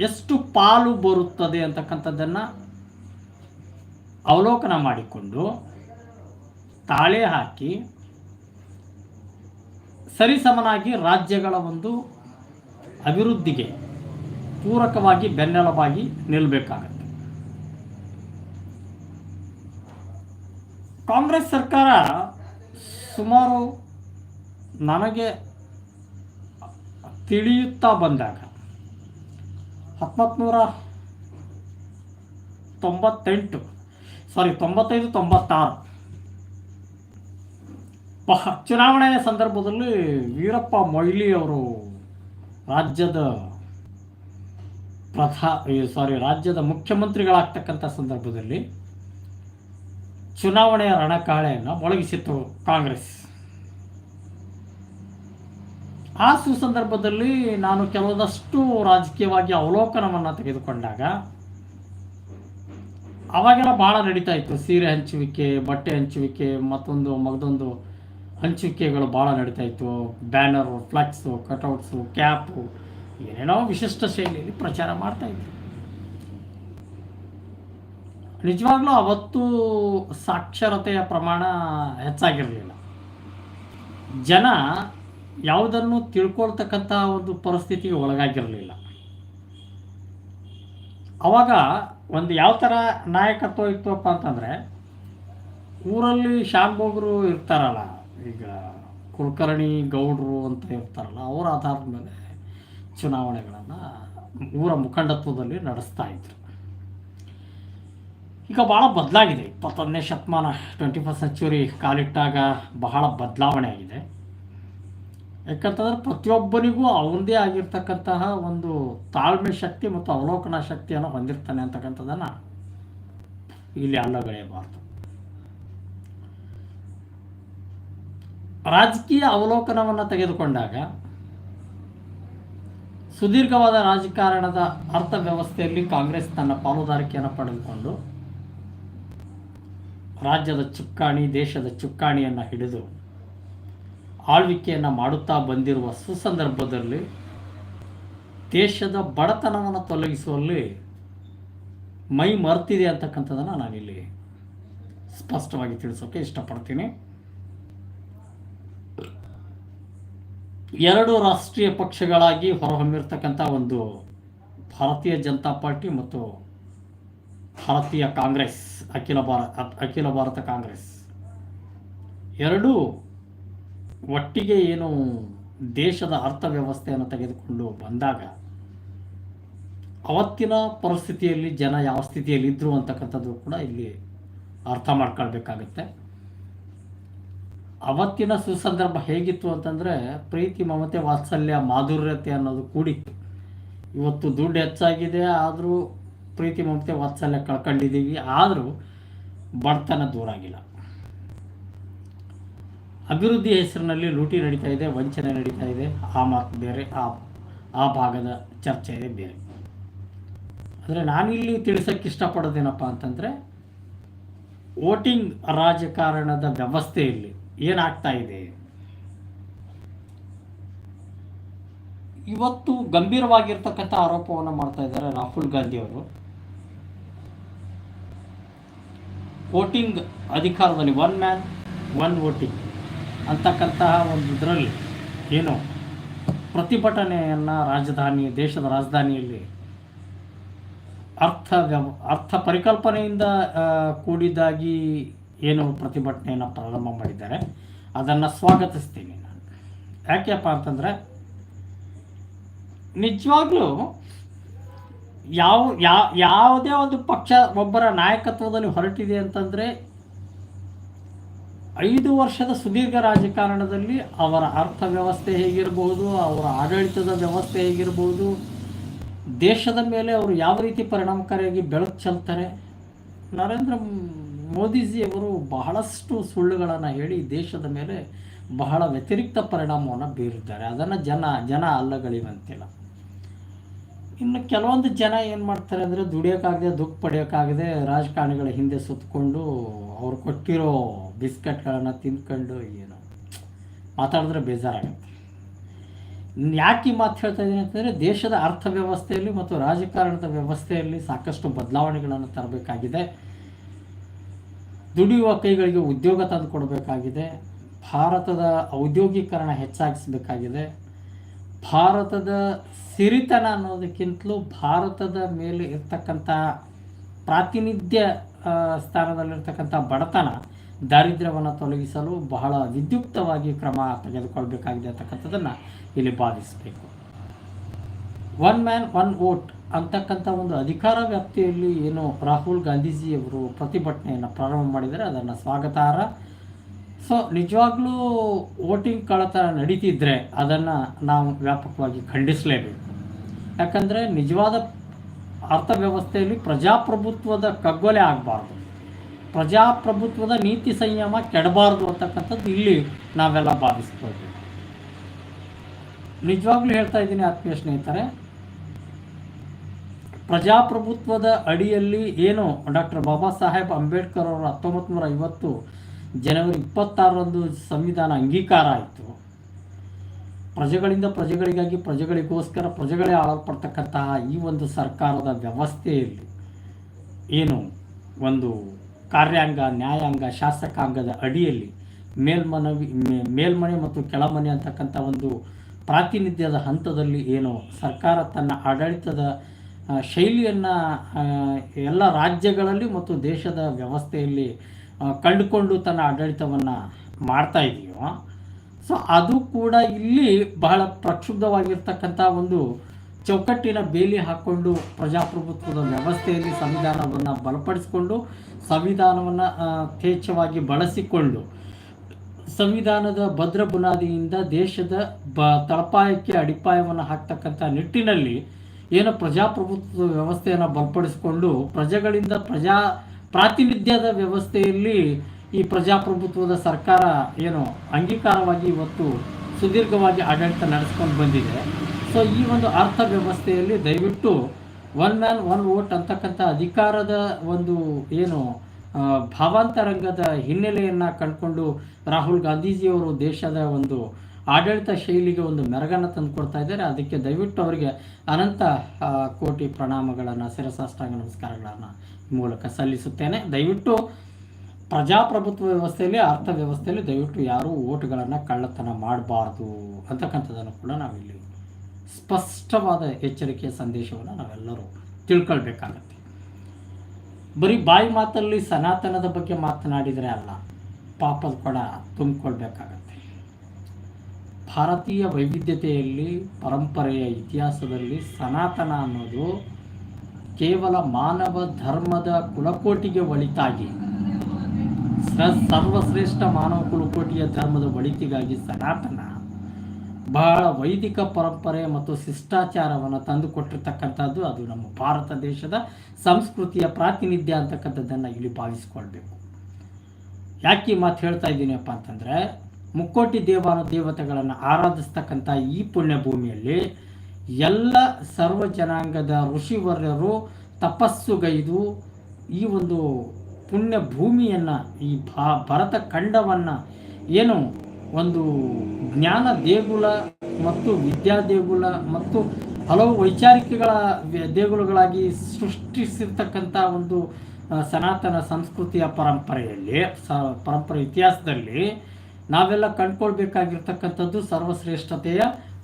ಎಷ್ಟು ಪಾಲು ಬರುತ್ತದೆ ಅಂತಕ್ಕಂಥದ್ದನ್ನು ಅವಲೋಕನ ಮಾಡಿಕೊಂಡು ತಾಳೆ ಹಾಕಿ ಸರಿಸಮನಾಗಿ ರಾಜ್ಯಗಳ ಒಂದು ಅಭಿವೃದ್ಧಿಗೆ ಪೂರಕವಾಗಿ ಬೆನ್ನೆಲುಬಾಗಿ ನಿಲ್ಲಬೇಕಾಗತ್ತೆ ಕಾಂಗ್ರೆಸ್ ಸರ್ಕಾರ ಸುಮಾರು ನನಗೆ ತಿಳಿಯುತ್ತಾ ಬಂದಾಗ ಹತ್ತೊಂಬತ್ತು ನೂರ ತೊಂಬತ್ತೆಂಟು ಸಾರಿ ತೊಂಬತ್ತೈದು, ತೊಂಬತ್ತಾರು. ಪ- ಚುನಾವಣೆಯ ಸಂದರ್ಭದಲ್ಲಿ ವೀರಪ್ಪ ಮೊಯ್ಲಿ ಅವರು ರಾಜ್ಯದ ಪ್ರಧಾ ಸಾರಿ ರಾಜ್ಯದ ಮುಖ್ಯಮಂತ್ರಿಗಳಾಗ್ತಕ್ಕಂಥ ಸಂದರ್ಭದಲ್ಲಿ ಚುನಾವಣೆಯ ರಣಕಾಳೆಯನ್ನು ಮೊಳಗಿಸಿತ್ತು ಕಾಂಗ್ರೆಸ್. ಆ ಸುಸಂದರ್ಭದಲ್ಲಿ ನಾನು ಕೆಲವೊಂದಷ್ಟು ರಾಜಕೀಯವಾಗಿ ಅವಲೋಕನವನ್ನು ತೆಗೆದುಕೊಂಡಾಗ, ಅವಾಗೆಲ್ಲ ಭಾಳ ನಡೀತಾ ಇತ್ತು. ಸೀರೆ ಹಂಚುವಿಕೆ, ಬಟ್ಟೆ ಹಂಚುವಿಕೆ, ಮತ್ತೊಂದು ಮಗದೊಂದು ಹಂಚುವಿಕೆಗಳು ಭಾಳ ನಡೀತಾ ಇತ್ತು. ಬ್ಯಾನರು, ಫ್ಲೆಕ್ಸು, ಕಟೌಟ್ಸು, ಕ್ಯಾಪು, ಏನೇನೋ ವಿಶಿಷ್ಟ ಶೈಲಿಯಲ್ಲಿ ಪ್ರಚಾರ ಮಾಡ್ತಾ ಇದ್ರು. ನಿಜವಾಗ್ಲೂ ಅವತ್ತು ಸಾಕ್ಷರತೆಯ ಪ್ರಮಾಣ ಹೆಚ್ಚಾಗಿರಲಿಲ್ಲ. ಜನ ಯಾವುದನ್ನು ತಿಳ್ಕೊಳ್ತಕ್ಕಂಥ ಒಂದು ಪರಿಸ್ಥಿತಿಗೆ ಒಳಗಾಗಿರಲಿಲ್ಲ. ಅವಾಗ ಒಂದು ಯಾವ ಥರ ನಾಯಕತ್ವ ಇತ್ತಪ್ಪ ಅಂತಂದರೆ, ಊರಲ್ಲಿ ಶಾನ್ಭೋಗರು ಇರ್ತಾರಲ್ಲ, ಈಗ ಕುಲಕರ್ಣಿ, ಗೌಡ್ರು ಅಂತ ಇರ್ತಾರಲ್ಲ, ಅವರ ಆಧಾರದ ಮೇಲೆ ಚುನಾವಣೆಗಳನ್ನು ಊರ ಮುಖಂಡತ್ವದಲ್ಲಿ ನಡೆಸ್ತಾ ಇದ್ರು. ಈಗ ಭಾಳ ಬದಲಾಗಿದೆ. ಇಪ್ಪತ್ತೊಂದನೇ ಶತಮಾನ ಟ್ವೆಂಟಿ ಫಸ್ಟ್ ಸೆಂಚುರಿ ಕಾಲಿಟ್ಟಾಗ ಬಹಳ ಬದಲಾವಣೆ ಆಗಿದೆ. ಯಾಕಂತಂದ್ರೆ ಪ್ರತಿಯೊಬ್ಬನಿಗೂ ಅವನದೇ ಆಗಿರ್ತಕ್ಕಂತಹ ಒಂದು ತಾಳ್ಮೆ ಶಕ್ತಿ ಮತ್ತು ಅವಲೋಕನ ಶಕ್ತಿಯನ್ನು ಹೊಂದಿರ್ತಾನೆ ಅಂತಕ್ಕಂಥದ್ದನ್ನು ಇಲ್ಲಿ ಅಲ್ಲಗಳೆಯಬಾರ್ದು ರಾಜಕೀಯ ಅವಲೋಕನವನ್ನು ತೆಗೆದುಕೊಂಡಾಗ ಸುದೀರ್ಘವಾದ ರಾಜಕಾರಣದ ಅರ್ಥವ್ಯವಸ್ಥೆಯಲ್ಲಿ ಕಾಂಗ್ರೆಸ್ ತನ್ನ ಪಾಲುದಾರಿಕೆಯನ್ನು ಪಡೆದುಕೊಂಡು ರಾಜ್ಯದ ಚುಕ್ಕಾಣಿ, ದೇಶದ ಚುಕ್ಕಾಣಿಯನ್ನು ಹಿಡಿದು ಆಳ್ವಿಕೆಯನ್ನು ಮಾಡುತ್ತಾ ಬಂದಿರುವ ಸುಸಂದರ್ಭದಲ್ಲಿ ದೇಶದ ಬಡತನವನ್ನು ತೊಲಗಿಸುವಲ್ಲಿ ಮೈ ಮರ್ತಿದೆ ಅಂತಕ್ಕಂಥದ್ದನ್ನು ನಾನಿಲ್ಲಿ ಸ್ಪಷ್ಟವಾಗಿ ತಿಳಿಸೋಕೆ ಇಷ್ಟಪಡ್ತೀನಿ. ಎರಡು ರಾಷ್ಟ್ರೀಯ ಪಕ್ಷಗಳಾಗಿ ಹೊರಹೊಮ್ಮಿರ್ತಕ್ಕಂಥ ಒಂದು ಭಾರತೀಯ ಜನತಾ ಪಾರ್ಟಿ ಮತ್ತು ಭಾರತೀಯ ಕಾಂಗ್ರೆಸ್, ಅಖಿಲ ಭಾರತ ಅಖಿಲ ಭಾರತ ಕಾಂಗ್ರೆಸ್. ಎರಡೂ ಒಟ್ಟಿಗೆ ಏನು ದೇಶದ ಅರ್ಥವ್ಯವಸ್ಥೆಯನ್ನು ತೆಗೆದುಕೊಂಡು ಬಂದಾಗ ಅವತ್ತಿನ ಪರಿಸ್ಥಿತಿಯಲ್ಲಿ ಜನ ಯಾವ ಸ್ಥಿತಿಯಲ್ಲಿ ಇದ್ದರು ಅಂತಕ್ಕಂಥದ್ದು ಕೂಡ ಇಲ್ಲಿ ಅರ್ಥ ಮಾಡ್ಕೊಳ್ಬೇಕಾಗತ್ತೆ. ಅವತ್ತಿನ ಸುಸಂದರ್ಭ ಹೇಗಿತ್ತು ಅಂತಂದರೆ ಪ್ರೀತಿ, ಮಮತೆ, ವಾತ್ಸಲ್ಯ, ಮಾಧುರ್ಯತೆ ಅನ್ನೋದು ಕೂಡಿತ್ತು. ಇವತ್ತು ದುಡ್ಡು ಹೆಚ್ಚಾಗಿದೆ, ಆದರೂ ಪ್ರೀತಿ, ಮಮತೆ, ವಾತ್ಸಲ್ಯ ಕಳ್ಕೊಂಡಿದ್ದೀವಿ, ಆದರೂ ಬಡತನ ದೂರ ಆಗಿಲ್ಲ ಅಭಿವೃದ್ಧಿ ಹೆಸರಿನಲ್ಲಿ ಲೂಟಿ ನಡೀತಾ ಇದೆ, ವಂಚನೆ ನಡೀತಾ ಇದೆ. ಆ ಮಾತು ಬೇರೆ, ಆ ಆ ಭಾಗದ ಚರ್ಚೆ ಇದೆ ಬೇರೆ ಅಂದರೆ ನಾನಿಲ್ಲಿ ತಿಳಿಸೋಕ್ಕೆ ಇಷ್ಟಪಡೋದೇನಪ್ಪ ಅಂತಂದರೆ, ವೋಟಿಂಗ್ ರಾಜಕಾರಣದ ವ್ಯವಸ್ಥೆಯಲ್ಲಿ ಏನಾಗ್ತಾ ಇದೆ? ಇವತ್ತು ಗಂಭೀರವಾಗಿರ್ತಕ್ಕಂಥ ಆರೋಪವನ್ನು ಮಾಡ್ತಾ ಇದ್ದಾರೆ ರಾಹುಲ್ ಗಾಂಧಿ ಅವರು. ವೋಟಿಂಗ್ ಅಧಿಕಾರದಲ್ಲಿ ಒನ್ ಮ್ಯಾನ್ ಒನ್ ವೋಟಿಂಗ್ ಅಂತಕ್ಕಂತಹ ಒಂದು ಇದರಲ್ಲಿ ಏನು ಪ್ರತಿಭಟನೆಯನ್ನು ರಾಜಧಾನಿ, ದೇಶದ ರಾಜಧಾನಿಯಲ್ಲಿ ಅರ್ಥ ಅರ್ಥ ಪರಿಕಲ್ಪನೆಯಿಂದ ಕೂಡಿದಾಗಿ ಏನು ಪ್ರತಿಭಟನೆಯನ್ನು ಪ್ರಾರಂಭ ಮಾಡಿದ್ದಾರೆ. ಅದನ್ನು ಸ್ವಾಗತಿಸ್ತೀನಿ ನಾನು. ಯಾಕೆಪ್ಪ ಅಂತಂದರೆ, ನಿಜವಾಗ್ಲೂ ಯಾವ ಯಾವ ಯಾವುದೇ ಒಂದು ಪಕ್ಷ, ಒಬ್ಬರ ನಾಯಕತ್ವದಲ್ಲಿ ಹೊರಟಿದೆ ಅಂತಂದರೆ ಐದು ವರ್ಷದ ಸುದೀರ್ಘ ರಾಜಕಾರಣದಲ್ಲಿ ಅವರ ಅರ್ಥವ್ಯವಸ್ಥೆ ಹೇಗಿರಬಹುದು ಅವರ ಆಡಳಿತದ ವ್ಯವಸ್ಥೆ ಹೇಗಿರಬಹುದು ದೇಶದ ಮೇಲೆ ಅವರು ಯಾವ ರೀತಿ ಪರಿಣಾಮಕಾರಿಯಾಗಿ ಬೆಳಕು ಚೆಲ್ತಾರೆ. ನರೇಂದ್ರ ಮೋದಿಜಿಯವರು ಬಹಳಷ್ಟು ಸುಳ್ಳುಗಳನ್ನು ಹೇಳಿ ದೇಶದ ಮೇಲೆ ಬಹಳ ವ್ಯತಿರಿಕ್ತ ಪರಿಣಾಮವನ್ನು ಬೀರಿದ್ದಾರೆ. ಅದನ್ನು ಜನ ಜನ ಅಲ್ಲಗಳಿವಂತಿಲ್ಲ. ಇನ್ನು ಕೆಲವೊಂದು ಜನ ಏನು ಮಾಡ್ತಾರೆ ಅಂದರೆ ದುಡಿಯೋಕ್ಕಾಗದೆ ದುಃಖ ಪಡೆಯೋಕ್ಕಾಗದೆ ರಾಜಕಾರಣಿಗಳ ಹಿಂದೆ ಸುತ್ತಕೊಂಡು ಅವ್ರು ಕೊಟ್ಟಿರೋ ಬಿಸ್ಕೆಟ್ಗಳನ್ನು ತಿಂದ್ಕೊಂಡು ಏನು. ಮಾತಾಡಿದ್ರೆ ಬೇಜಾರಾಗುತ್ತೆ. ಯಾಕೆ ಈ ಮಾತು ಹೇಳ್ತಾ ಇದ್ದೀನಿ ಅಂತಂದರೆ ದೇಶದ ಅರ್ಥವ್ಯವಸ್ಥೆಯಲ್ಲಿ ಮತ್ತು ರಾಜಕಾರಣದ ವ್ಯವಸ್ಥೆಯಲ್ಲಿ ಸಾಕಷ್ಟು ಬದಲಾವಣೆಗಳನ್ನು ತರಬೇಕಾಗಿದೆ. ದುಡಿಯುವ ಕೈಗಳಿಗೆ ಉದ್ಯೋಗ ತಂದು ಕೊಡಬೇಕಾಗಿದೆ ಭಾರತದ ಔದ್ಯೋಗೀಕರಣ ಹೆಚ್ಚಾಗಿಸಬೇಕಾಗಿದೆ. ಭಾರತದ ಸಿರಿತನ ಅನ್ನೋದಕ್ಕಿಂತಲೂ ಭಾರತದ ಮೇಲೆ ಇರ್ತಕ್ಕಂಥ ಪ್ರಾತಿನಿಧ್ಯ ಸ್ಥಾನದಲ್ಲಿರ್ತಕ್ಕಂಥ ಬಡತನ ದಾರಿದ್ರ್ಯವನ್ನು ತೊಲಗಿಸಲು ಬಹಳ ವಿದ್ಯುಕ್ತವಾಗಿ ಕ್ರಮ ತೆಗೆದುಕೊಳ್ಬೇಕಾಗಿದೆ ಅಂತಕ್ಕಂಥದ್ದನ್ನು ಇಲ್ಲಿ ಬಾಧಿಸಬೇಕು ಒನ್ ಮ್ಯಾನ್ ಒನ್ ವೋಟ್ ಅಂತಕ್ಕಂಥ ಒಂದು ಅಧಿಕಾರ ವ್ಯಾಪ್ತಿಯಲ್ಲಿ ಏನು ರಾಹುಲ್ ಗಾಂಧೀಜಿಯವರು ಪ್ರತಿಭಟನೆಯನ್ನು ಪ್ರಾರಂಭ ಮಾಡಿದರೆ ಅದನ್ನು ಸ್ವಾಗತಾರ್ಹ ಸೊ ನಿಜವಾಗ್ಲೂ ವೋಟಿಂಗ್ ಕಳ್ಳತನ ನಡೀತಿದ್ರೆ ಅದನ್ನು ನಾವು ವ್ಯಾಪಕವಾಗಿ ಖಂಡಿಸಲೇಬೇಕು. ಯಾಕಂದರೆ ನಿಜವಾದ ಅರ್ಥವ್ಯವಸ್ಥೆಯಲ್ಲಿ ಪ್ರಜಾಪ್ರಭುತ್ವದ ಕಗ್ಗೊಲೆ ಆಗಬಾರ್ದು. ಪ್ರಜಾಪ್ರಭುತ್ವದ ನೀತಿ ಸಂಯಮ ಕೆಡಬಾರದು ಅಂತಕ್ಕಂಥದ್ದು ಇಲ್ಲಿ ನಾವೆಲ್ಲ ಭಾವಿಸ್ಬೋದು. ನಿಜವಾಗ್ಲೂ ಹೇಳ್ತಾ ಇದ್ದೀನಿ ಆತ್ಮೀಯ ಸ್ನೇಹಿತರೆ, ಪ್ರಜಾಪ್ರಭುತ್ವದ ಅಡಿಯಲ್ಲಿ ಏನು ಡಾಕ್ಟರ್ ಬಾಬಾ ಸಾಹೇಬ್ ಅಂಬೇಡ್ಕರ್ ಅವರು ಹತ್ತೊಂಬತ್ತು ನೂರ ಐವತ್ತು ಜನವರಿ ಇಪ್ಪತ್ತಾರರಂದು ಸಂವಿಧಾನ ಅಂಗೀಕಾರ ಆಯಿತು. ಪ್ರಜೆಗಳಿಂದ ಪ್ರಜೆಗಳಿಗಾಗಿ ಪ್ರಜೆಗಳಿಗೋಸ್ಕರ ಪ್ರಜೆಗಳೇ ಆಳಲ್ಪಡ್ತಕ್ಕಂತಹ ಈ ಒಂದು ಸರ್ಕಾರದ ವ್ಯವಸ್ಥೆಯಲ್ಲಿ ಏನು ಒಂದು ಕಾರ್ಯಾಂಗ, ನ್ಯಾಯಾಂಗ, ಶಾಸಕಾಂಗದ ಅಡಿಯಲ್ಲಿ ಮೇಲ್ಮನವಿ ಮೇಲ್ಮನೆ ಮತ್ತು ಕೆಳಮನೆ ಅಂತಕ್ಕಂಥ ಒಂದು ಪ್ರಾತಿನಿಧ್ಯದ ಹಂತದಲ್ಲಿ ಏನು ಸರ್ಕಾರ ತನ್ನ ಆಡಳಿತದ ಶೈಲಿಯನ್ನು ಎಲ್ಲ ರಾಜ್ಯಗಳಲ್ಲಿ ಮತ್ತು ದೇಶದ ವ್ಯವಸ್ಥೆಯಲ್ಲಿ ಕಂಡುಕೊಂಡು ತನ್ನ ಆಡಳಿತವನ್ನು ಮಾಡ್ತಾ ಇದೆಯೋ, ಸೊ ಅದು ಕೂಡ ಇಲ್ಲಿ ಬಹಳ ಪ್ರಕ್ಷುಬ್ಧವಾಗಿರ್ತಕ್ಕಂಥ ಒಂದು ಚೌಕಟ್ಟಿನ ಬೇಲಿ ಹಾಕ್ಕೊಂಡು ಪ್ರಜಾಪ್ರಭುತ್ವದ ವ್ಯವಸ್ಥೆಯಲ್ಲಿ ಸಂವಿಧಾನವನ್ನು ಬಲಪಡಿಸಿಕೊಂಡು, ಸಂವಿಧಾನವನ್ನು ಯಥೇಚ್ಛವಾಗಿ ಬಳಸಿಕೊಂಡು, ಸಂವಿಧಾನದ ಭದ್ರ ಬುನಾದಿಯಿಂದ ದೇಶದ ಬ, ತಳಪಾಯಕ್ಕೆ ಅಡಿಪಾಯವನ್ನು ಹಾಕ್ತಕ್ಕಂಥ ನಿಟ್ಟಿನಲ್ಲಿ ಏನು ಪ್ರಜಾಪ್ರಭುತ್ವದ ವ್ಯವಸ್ಥೆಯನ್ನು ಬಲಪಡಿಸಿಕೊಂಡು, ಪ್ರಜೆಗಳಿಂದ ಪ್ರಜಾ ಪ್ರಾತಿನಿಧ್ಯದ ವ್ಯವಸ್ಥೆಯಲ್ಲಿ ಈ ಪ್ರಜಾಪ್ರಭುತ್ವದ ಸರ್ಕಾರ ಏನು ಅಂಗೀಕಾರವಾಗಿ ಇವತ್ತು ಸುದೀರ್ಘವಾಗಿ ಆಡಳಿತ ನಡೆಸ್ಕೊಂಡು ಬಂದಿದೆ. ಸೊ ಈ ಒಂದು ಅರ್ಥ ವ್ಯವಸ್ಥೆಯಲ್ಲಿ ದಯವಿಟ್ಟು ಒನ್ ಮ್ಯಾನ್ ಒನ್ ವೋಟ್ ಅಂತಕ್ಕಂಥ ಅಧಿಕಾರದ ಒಂದು ಏನು ಭಾವಾಂತರಂಗದ ಹಿನ್ನೆಲೆಯನ್ನು ಕಂಡುಕೊಂಡು ರಾಹುಲ್ ಗಾಂಧೀಜಿಯವರು ದೇಶದ ಒಂದು ಆಡಳಿತ ಶೈಲಿಗೆ ಒಂದು ಮೆರಗನ್ನು ತಂದು ಕೊಡ್ತಾ ಇದ್ದಾರೆ. ಅದಕ್ಕೆ ದಯವಿಟ್ಟು ಅವರಿಗೆ ಅನಂತ ಕೋಟಿ ಪ್ರಣಾಮಗಳನ್ನು, ಶಿರಸಾಷ್ಟಾಂಗ ನಮಸ್ಕಾರಗಳನ್ನು ಮೂಲಕ ಸಲ್ಲಿಸುತ್ತೇನೆ. ದಯವಿಟ್ಟು ಪ್ರಜಾಪ್ರಭುತ್ವ ವ್ಯವಸ್ಥೆಯಲ್ಲಿ, ಅರ್ಥ ವ್ಯವಸ್ಥೆಯಲ್ಲಿ ದಯವಿಟ್ಟು ಯಾರೂ ಓಟ್ಗಳನ್ನು ಕಳ್ಳತನ ಮಾಡಬಾರ್ದು ಅಂತಕ್ಕಂಥದ್ದನ್ನು ಕೂಡ ನಾವಿಲ್ಲಿ ಸ್ಪಷ್ಟವಾದ ಎಚ್ಚರಿಕೆಯ ಸಂದೇಶವನ್ನು ನಾವೆಲ್ಲರೂ ತಿಳ್ಕೊಳ್ಬೇಕಾಗತ್ತೆ. ಬರೀ ಬಾಯಿ ಮಾತಲ್ಲಿ ಸನಾತನದ ಬಗ್ಗೆ ಮಾತನಾಡಿದರೆ ಅಲ್ಲ, ಪಾಪದ ಕೂಡ ತುಂಬಿಕೊಳ್ಬೇಕಾಗತ್ತೆ. ಭಾರತೀಯ ವೈವಿಧ್ಯತೆಯಲ್ಲಿ, ಪರಂಪರೆಯ ಇತಿಹಾಸದಲ್ಲಿ ಸನಾತನ ಅನ್ನೋದು ಕೇವಲ ಮಾನವ ಧರ್ಮದ ಕುಲಕೋಟಿಗೆ ಒಳಿತಾಗಿ ಸರ್ವಶ್ರೇಷ್ಠ ಮಾನವ ಕುಲಕೋಟಿಯ ಧರ್ಮದ ಒಳಿತಿಗಾಗಿ ಸನಾತನ. ಬಹಳ ವೈದಿಕ ಪರಂಪರೆ ಮತ್ತು ಶಿಷ್ಟಾಚಾರವನ್ನು ತಂದುಕೊಟ್ಟಿರ್ತಕ್ಕಂಥದ್ದು ಅದು ನಮ್ಮ ಭಾರತ ದೇಶದ ಸಂಸ್ಕೃತಿಯ ಪ್ರಾತಿನಿಧ್ಯ ಅಂತಕ್ಕಂಥದ್ದನ್ನು ಇಲ್ಲಿ ಭಾವಿಸ್ಕೊಳ್ಬೇಕು. ಯಾಕೆ ಮಾತು ಹೇಳ್ತಾ ಇದ್ದೀನಪ್ಪ ಅಂತಂದರೆ, ಮುಕ್ಕೋಟಿ ದೇವಾನು ದೇವತೆಗಳನ್ನು ಆರಾಧಿಸ್ತಕ್ಕಂಥ ಈ ಪುಣ್ಯ ಭೂಮಿಯಲ್ಲಿ ಎಲ್ಲ ಸರ್ವ ಜನಾಂಗದ ಋಷಿವರ್ಯರು ತಪಸ್ಸುಗೈದು ಈ ಒಂದು ಪುಣ್ಯ ಭೂಮಿಯನ್ನು ಈ ಭಾ, ಭರತ ಖಂಡವನ್ನು ಏನು ಒಂದು ಜ್ಞಾನ ದೇಗುಲ ಮತ್ತು ವಿದ್ಯಾ ದೇಗುಲ ಮತ್ತು ಹಲವು ವೈಚಾರಿಕಗಳ ದೇಗುಲಗಳಾಗಿ ಸೃಷ್ಟಿಸಿರ್ತಕ್ಕಂಥ ಒಂದು ಸನಾತನ ಸಂಸ್ಕೃತಿಯ ಪರಂಪರೆಯಲ್ಲಿ, ಸ, ಪರಂಪರೆ ಇತಿಹಾಸದಲ್ಲಿ ನಾವೆಲ್ಲ ಕಂಡ್ಕೊಳ್ಬೇಕಾಗಿರ್ತಕ್ಕಂಥದ್ದು ಸರ್ವಶ್ರೇಷ್ಠತೆಯ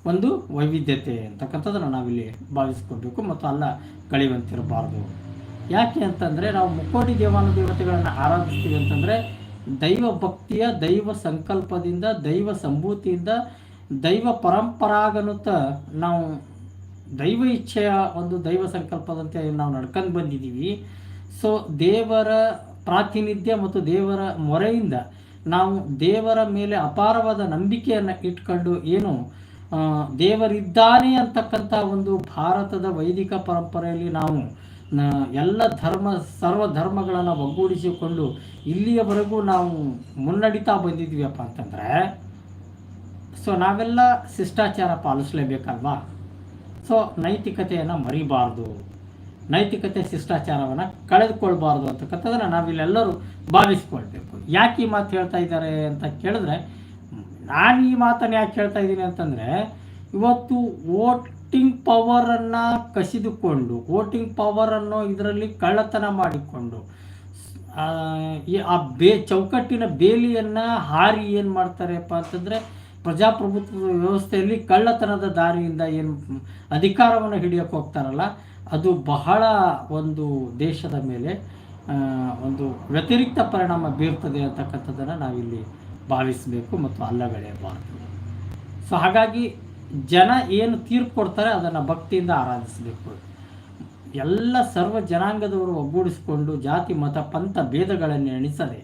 ಒಂದು ವೈವಿಧ್ಯತೆ ಅಂತಕ್ಕಂಥದ್ದನ್ನು ನಾವಿಲ್ಲಿ ಭಾವಿಸ್ಕೊಳ್ಬೇಕು ಮತ್ತು ಅಲ್ಲ ಕಳೆಯುವಂತಿರಬಾರ್ದು. ಯಾಕೆ ಅಂತಂದರೆ ನಾವು ಮುಕ್ಕೋಟಿ ದೇವಾನು ದೇವತೆಗಳನ್ನು ಆರಾಧಿಸ್ತೀವಿ ಅಂತಂದರೆ ದೈವ ಭಕ್ತಿಯ, ದೈವ ಸಂಕಲ್ಪದಿಂದ, ದೈವ ಸಂಭೂತಿಯಿಂದ, ದೈವ ಪರಂಪರಾಗನುತ ನಾವು ದೈವ ಇಚ್ಛೆಯ ಒಂದು ದೈವ ಸಂಕಲ್ಪದಂತೆ ನಾವು ನಡ್ಕೊಂಡು ಬಂದಿದ್ದೀವಿ. ಸೊ ದೇವರ ಪ್ರಾತಿನಿಧ್ಯ ಮತ್ತು ದೇವರ ಮೊರೆಯಿಂದ ನಾವು ದೇವರ ಮೇಲೆ ಅಪಾರವಾದ ನಂಬಿಕೆಯನ್ನು ಇಟ್ಕೊಂಡು ಏನು ದೇವರಿದ್ದಾನೆ ಅಂತಕ್ಕಂಥ ಒಂದು ಭಾರತದ ವೈದಿಕ ಪರಂಪರೆಯಲ್ಲಿ ನಾವು ಎಲ್ಲ ಧರ್ಮ, ಸರ್ವ ಧರ್ಮಗಳನ್ನು ಒಗ್ಗೂಡಿಸಿಕೊಂಡು ಇಲ್ಲಿಯವರೆಗೂ ನಾವು ಮುನ್ನಡಿತಾ ಬಂದಿದ್ವಿಯಪ್ಪ ಅಂತಂದರೆ, ಸೊ ನಾವೆಲ್ಲ ಶಿಷ್ಟಾಚಾರ ಪಾಲಿಸಲೇಬೇಕಲ್ವಾ? ಸೊ ನೈತಿಕತೆಯನ್ನು ಮರಿಬಾರ್ದು. ನೈತಿಕತೆ ಶಿಷ್ಟಾಚಾರವನ್ನು ಕಳೆದುಕೊಳ್ಬಾರ್ದು ಅಂತಕ್ಕಂಥದ್ದನ್ನು ನಾವಿಲ್ಲೆಲ್ಲರೂ ಭಾವಿಸ್ಕೊಳ್ಬೇಕು. ಯಾಕೆ ಈ ಮಾತು ಹೇಳ್ತಾ ಇದ್ದಾರೆ ಅಂತ ಕೇಳಿದ್ರೆ, ನಾನು ಈ ಮಾತನ್ನು ಯಾಕೆ ಹೇಳ್ತಾ ಇದ್ದೀನಿ ಅಂತಂದರೆ ಇವತ್ತು ವೋಟಿಂಗ್ ಪವರನ್ನು ಕಸಿದುಕೊಂಡು ವೋಟಿಂಗ್ ಪವರನ್ನು ಇದರಲ್ಲಿ ಕಳ್ಳತನ ಮಾಡಿಕೊಂಡು ಆ, ಬೇ ಚೌಕಟ್ಟಿನ ಬೇಲಿಯನ್ನು ಹಾರಿ ಏನು ಮಾಡ್ತಾರೆಪ್ಪ ಅಂತಂದರೆ ಪ್ರಜಾಪ್ರಭುತ್ವದ ವ್ಯವಸ್ಥೆಯಲ್ಲಿ ಕಳ್ಳತನದ ದಾರಿಯಿಂದ ಏನು ಅಧಿಕಾರವನ್ನು ಹಿಡಿಯೋಕೆ ಹೋಗ್ತಾರಲ್ಲ ಅದು ಬಹಳ ಒಂದು ದೇಶದ ಮೇಲೆ ಒಂದು ವ್ಯತಿರಿಕ್ತ ಪರಿಣಾಮ ಬೀರ್ತದೆ ಅಂತಕ್ಕಂಥದ್ದನ್ನು ನಾವಿಲ್ಲಿ ಭಾವಿಸಬೇಕು ಮತ್ತು ಅಲ್ಲಗಳೆಯಬಾರದು. ಸೊ ಹಾಗಾಗಿ ಜನ ಏನು ತೀರ್ಪು ಕೊಡ್ತಾರೆ ಅದನ್ನು ಭಕ್ತಿಯಿಂದ ಆರಾಧಿಸಬೇಕು. ಎಲ್ಲ ಸರ್ವ ಜನಾಂಗದವರು ಒಗ್ಗೂಡಿಸಿಕೊಂಡು ಜಾತಿ, ಮತ, ಪಂಥ ಭೇದಗಳನ್ನು ಎಣಿಸದೆ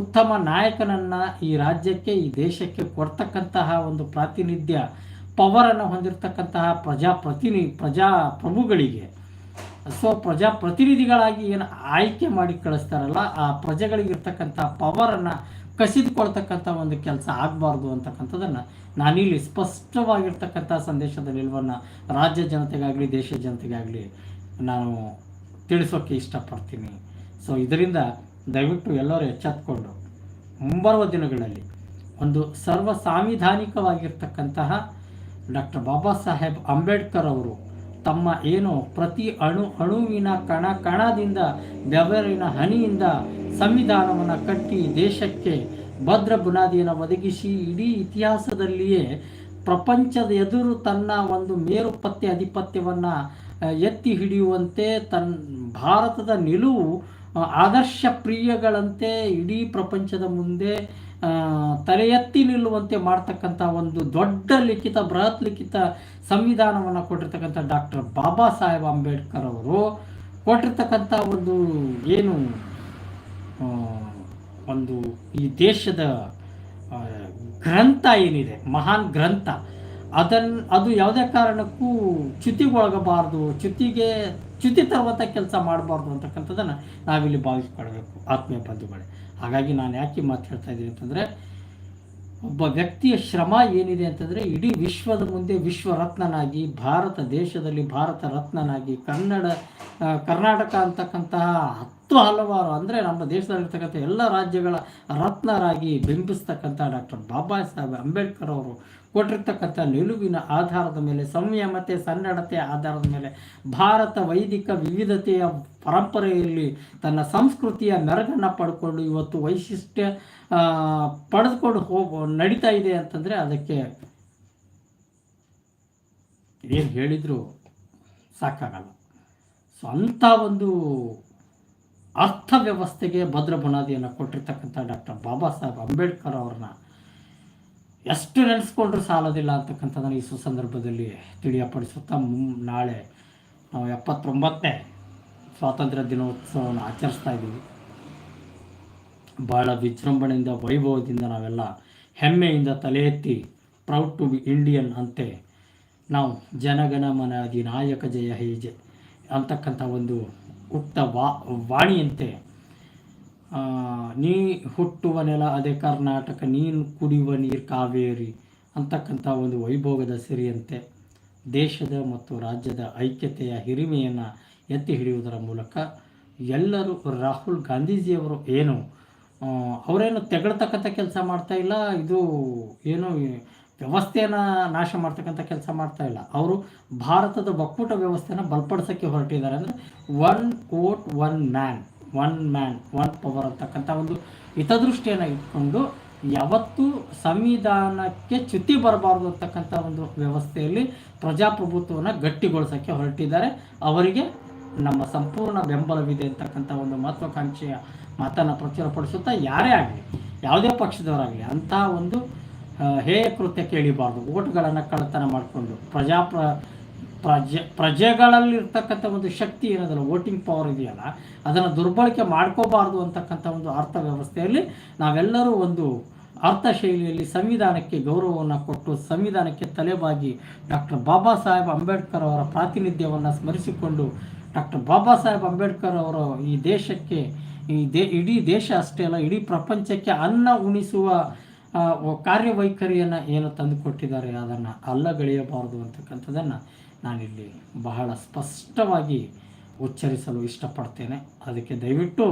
ಉತ್ತಮ ನಾಯಕನನ್ನು ಈ ರಾಜ್ಯಕ್ಕೆ, ಈ ದೇಶಕ್ಕೆ ಕೊಡ್ತಕ್ಕಂತಹ ಒಂದು ಪ್ರಾತಿನಿಧ್ಯ, ಪವರನ್ನು ಹೊಂದಿರತಕ್ಕಂತಹ ಪ್ರಜಾಪ್ರತಿನಿ ಪ್ರಜಾಪ್ರಭುಗಳಿಗೆ ಸೊ ಪ್ರಜಾಪ್ರತಿನಿಧಿಗಳಾಗಿ ಏನು ಆಯ್ಕೆ ಮಾಡಿ ಕಳಿಸ್ತಾರಲ್ಲ, ಆ ಪ್ರಜೆಗಳಿಗಿರ್ತಕ್ಕಂಥ ಪವರನ್ನು ಕಸಿದುಕೊಳ್ತಕ್ಕಂಥ ಒಂದು ಕೆಲಸ ಆಗಬಾರ್ದು ಅಂತಕ್ಕಂಥದ್ದನ್ನು ನಾನಿಲ್ಲಿ ಸ್ಪಷ್ಟವಾಗಿರ್ತಕ್ಕಂಥ ಸಂದೇಶದ ನಿಲುವನ್ನು ರಾಜ್ಯ ಜನತೆಗಾಗಲಿ, ದೇಶ ಜನತೆಗಾಗಲಿ ನಾನು ತಿಳಿಸೋಕ್ಕೆ ಇಷ್ಟಪಡ್ತೀನಿ. ಸೊ ಇದರಿಂದ ದಯವಿಟ್ಟು ಎಲ್ಲರೂ ಎಚ್ಚೆತ್ಕೊಂಡು ಮುಂಬರುವ ದಿನಗಳಲ್ಲಿ ಒಂದು ಸರ್ವ ಸಾಂವಿಧಾನಿಕವಾಗಿರ್ತಕ್ಕಂತಹ ಡಾಕ್ಟರ್ ಬಾಬಾ ಸಾಹೇಬ್ ಅಂಬೇಡ್ಕರ್ ಅವರು ತಮ್ಮ ಏನು ಪ್ರತಿ ಅಣು ಅಣುವಿನ ಕಣ ಕಣದಿಂದ ಬೆವರಿನ ಹನಿಯಿಂದ ಸಂವಿಧಾನವನ್ನು ಕಟ್ಟಿ ದೇಶಕ್ಕೆ ಭದ್ರ ಬುನಾದಿಯನ್ನು ಒದಗಿಸಿ ಇಡೀ ಇತಿಹಾಸದಲ್ಲಿಯೇ ಪ್ರಪಂಚದ ಎದುರು ತನ್ನ ಒಂದು ಮೇರುಪತ್ತೆ ಅಧಿಪತ್ಯವನ್ನು ಎತ್ತಿ ಹಿಡಿಯುವಂತೆ ತನ್ನ ಭಾರತದ ನಿಲುವು ಆದರ್ಶ ಪ್ರಿಯಗಳಂತೆ ಇಡೀ ಪ್ರಪಂಚದ ಮುಂದೆ ತಲೆ ಎತ್ತಿ ನಿಲ್ಲುವಂತೆ ಮಾಡ್ತಕ್ಕಂಥ ಒಂದು ದೊಡ್ಡ ಲಿಖಿತ, ಬೃಹತ್ ಲಿಖಿತ ಸಂವಿಧಾನವನ್ನು ಕೊಟ್ಟಿರ್ತಕ್ಕಂಥ ಡಾಕ್ಟರ್ ಬಾಬಾ ಸಾಹೇಬ್ ಅಂಬೇಡ್ಕರ್ ಅವರು ಕೊಟ್ಟಿರ್ತಕ್ಕಂಥ ಒಂದು ಏನು ಒಂದು ಈ ದೇಶದ ಗ್ರಂಥ ಏನಿದೆ, ಮಹಾನ್ ಗ್ರಂಥ ಅದನ್ನು ಅದು ಯಾವುದೇ ಕಾರಣಕ್ಕೂ ಚ್ಯುತಿಗೊಳಗಬಾರ್ದು, ಚ್ಯುತಿಗೆ ಚ್ಯುತಿ ತರುವಂಥ ಕೆಲಸ ಮಾಡಬಾರ್ದು ಅಂತಕ್ಕಂಥದ್ದನ್ನು ನಾವಿಲ್ಲಿ ಭಾವಿಸ್ಕೊಳ್ಬೇಕು ಆತ್ಮೀಯ ಬಂಧುಗಳೇ. ಹಾಗಾಗಿ ನಾನು ಯಾಕೆ ಮಾತು ಹೇಳ್ತಾ ಇದ್ದೀನಿ ಅಂತಂದರೆ, ಒಬ್ಬ ವ್ಯಕ್ತಿಯ ಶ್ರಮ ಏನಿದೆ ಅಂತಂದರೆ, ಇಡೀ ವಿಶ್ವದ ಮುಂದೆ ವಿಶ್ವರತ್ನನಾಗಿ, ಭಾರತ ದೇಶದಲ್ಲಿ ಭಾರತ ರತ್ನನಾಗಿ ಕನ್ನಡ ಕರ್ನಾಟಕ ಅಂತಕ್ಕಂತಹ ಹತ್ತು ಹಲವಾರು, ಅಂದರೆ ನಮ್ಮ ದೇಶದಲ್ಲಿರ್ತಕ್ಕಂಥ ಎಲ್ಲ ರಾಜ್ಯಗಳ ರತ್ನರಾಗಿ ಬಿಂಬಿಸ್ತಕ್ಕಂಥ ಡಾಕ್ಟರ್ ಬಾಬಾ ಸಾಹೇಬ್ ಅಂಬೇಡ್ಕರ್ ಅವರು ಕೊಟ್ಟಿರ್ತಕ್ಕಂಥ ನಿಲುವಿನ ಆಧಾರದ ಮೇಲೆ, ಸಂಯಮತೆ, ಸನ್ನಡತೆ ಆಧಾರದ ಮೇಲೆ, ಭಾರತ ವೈದಿಕ ವಿವಿಧತೆಯ ಪರಂಪರೆಯಲ್ಲಿ ತನ್ನ ಸಂಸ್ಕೃತಿಯ ಮೆರಗನ್ನು ಪಡ್ಕೊಂಡು ಇವತ್ತು ವೈಶಿಷ್ಟ್ಯ ಪಡೆದುಕೊಂಡು ಹೋಗ ನಡೀತಾ ಇದೆ ಅಂತಂದರೆ ಅದಕ್ಕೆ ಏನು ಹೇಳಿದರೂ ಸಾಕಾಗಲ್ಲ. ಸೊ ಅಂಥ ಒಂದು ಅರ್ಥ ವ್ಯವಸ್ಥೆಗೆ ಭದ್ರ ಬುನಾದಿಯನ್ನು ಕೊಟ್ಟಿರ್ತಕ್ಕಂಥ ಡಾಕ್ಟರ್ ಬಾಬಾ ಸಾಹೇಬ್ ಅಂಬೇಡ್ಕರ್ ಅವ್ರನ್ನ ಎಷ್ಟು ನೆನೆಸ್ಕೊಂಡ್ರೂ ಸಾಲೋದಿಲ್ಲ ಅಂತಕ್ಕಂಥದ್ದನ್ನು ಈ ಸುಸಂದರ್ಭದಲ್ಲಿ ತಿಳಿಯಪಡಿಸುತ್ತಾ ನಾಳೆ ನಾವು ಎಪ್ಪತ್ತೊಂಬತ್ತನೇ ಸ್ವಾತಂತ್ರ್ಯ ದಿನೋತ್ಸವವನ್ನು ಆಚರಿಸ್ತಾ ಇದ್ದೀವಿ. ಭಾಳ ವಿಜೃಂಭಣೆಯಿಂದ, ವೈಭವದಿಂದ ನಾವೆಲ್ಲ ಹೆಮ್ಮೆಯಿಂದ ತಲೆ ಎತ್ತಿ ಪ್ರೌಡ್ ಟು ಬಿ ಇಂಡಿಯನ್ ಅಂತೆ ನಾವು ಜನಗಣ ಮನ ಅಧಿನಾಯಕ ಜಯ ಹೇಜೆ ಅಂತಕ್ಕಂಥ ಒಂದು ಉಕ್ತ ವಾ, ವಾಣಿಯಂತೆ. ನೀ ಹುಟ್ಟುವ ನೆಲ, ಅದೇ ಕರ್ನಾಟಕ, ನೀನು ಕುಡಿಯುವ ನೀರು ಕಾವೇರಿ ಅಂತಕ್ಕಂಥ ಒಂದು ವೈಭೋಗದ ಸಿರಿಯಂತೆ. ದೇಶದ ಮತ್ತು ರಾಜ್ಯದ ಐಕ್ಯತೆಯ ಹಿರಿಮೆಯನ್ನು ಎತ್ತಿ ಹಿಡಿಯುವುದರ ಮೂಲಕ ಎಲ್ಲರೂ ರಾಹುಲ್ ಗಾಂಧೀಜಿಯವರು ಏನು ಅವರೇನು ತೆಗಳ್ತಕ್ಕಂಥ ಕೆಲಸ ಮಾಡ್ತಾ ಇಲ್ಲ? ಇದು ಏನು ವ್ಯವಸ್ಥೆಯನ್ನು ನಾಶ ಮಾಡ್ತಕ್ಕಂಥ ಕೆಲಸ ಮಾಡ್ತಾ ಇಲ್ಲ. ಅವರು ಭಾರತದ ಒಕ್ಕೂಟ ವ್ಯವಸ್ಥೆನ ಬಲಪಡಿಸೋಕ್ಕೆ ಹೊರಟಿದ್ದಾರೆ. ಅಂದರೆ one vote one man one man, one power ಅಂತಕ್ಕಂಥ ಒಂದು ಹಿತದೃಷ್ಟಿಯನ್ನು ಇಟ್ಕೊಂಡು ಯಾವತ್ತೂ ಸಂವಿಧಾನಕ್ಕೆ ಚ್ಯುತಿ ಬರಬಾರ್ದು ಅಂತಕ್ಕಂಥ ಒಂದು ವ್ಯವಸ್ಥೆಯಲ್ಲಿ ಪ್ರಜಾಪ್ರಭುತ್ವವನ್ನು ಗಟ್ಟಿಗೊಳಿಸೋಕ್ಕೆ ಹೊರಟಿದ್ದಾರೆ. ಅವರಿಗೆ ನಮ್ಮ ಸಂಪೂರ್ಣ ಬೆಂಬಲವಿದೆ ಅಂತಕ್ಕಂಥ ಒಂದು ಮಹತ್ವಾಕಾಂಕ್ಷೆಯ ಮಾತನ್ನು ಪ್ರಚುರಪಡಿಸುತ್ತಾ ಯಾರೇ ಆಗಲಿ, ಯಾವುದೇ ಪಕ್ಷದವರಾಗಲಿ ಅಂತಹ ಒಂದು ಹೇಯ ಕೃತ್ಯ ಕೇಳಿಬಾರ್ದು. ಓಟ್ಗಳನ್ನು ಕಳ್ಳತನ ಮಾಡಿಕೊಂಡು ಪ್ರಜಾಪ್ರ ಪ್ರಜೆ, ಪ್ರಜೆಗಳಲ್ಲಿರ್ತಕ್ಕಂಥ ಒಂದು ಶಕ್ತಿ ಏನದಲ್ಲ ವೋಟಿಂಗ್ ಪವರ್ ಇದೆಯಲ್ಲ, ಅದನ್ನು ದುರ್ಬಳಕೆ ಮಾಡ್ಕೋಬಾರ್ದು ಅಂತಕ್ಕಂಥ ಒಂದು ಅರ್ಥ ವ್ಯವಸ್ಥೆಯಲ್ಲಿ ನಾವೆಲ್ಲರೂ ಒಂದು ಅರ್ಥ ಶೈಲಿಯಲ್ಲಿ ಸಂವಿಧಾನಕ್ಕೆ ಗೌರವವನ್ನು ಕೊಟ್ಟು, ಸಂವಿಧಾನಕ್ಕೆ ತಲೆಬಾಗಿ ಡಾಕ್ಟರ್ ಬಾಬಾ ಸಾಹೇಬ್ ಅಂಬೇಡ್ಕರ್ ಅವರ ಪ್ರಾತಿನಿಧ್ಯವನ್ನು ಸ್ಮರಿಸಿಕೊಂಡು ಡಾಕ್ಟರ್ ಬಾಬಾ ಸಾಹೇಬ್ ಅಂಬೇಡ್ಕರ್ ಅವರು ಈ ದೇಶಕ್ಕೆ, ಈ ದೇ, ಇಡೀ ದೇಶ ಅಷ್ಟೇ ಅಲ್ಲ, ಇಡೀ ಪ್ರಪಂಚಕ್ಕೆ ಅನ್ನ ಉಣಿಸುವ ಕಾರ್ಯವೈಖರಿಯನ್ನು ಏನು ತಂದುಕೊಟ್ಟಿದ್ದಾರೆ, ಅದನ್ನು ಅಲ್ಲಗಳೆಯಬಾರದು ಅಂತಕ್ಕಂಥದ್ದನ್ನು ನಾನಿಲ್ಲಿ ಬಹಳ ಸ್ಪಷ್ಟವಾಗಿ ಉಚ್ಚರಿಸಲು ಇಷ್ಟಪಡ್ತೇನೆ. ಅದಕ್ಕೆ ದಯವಿಟ್ಟು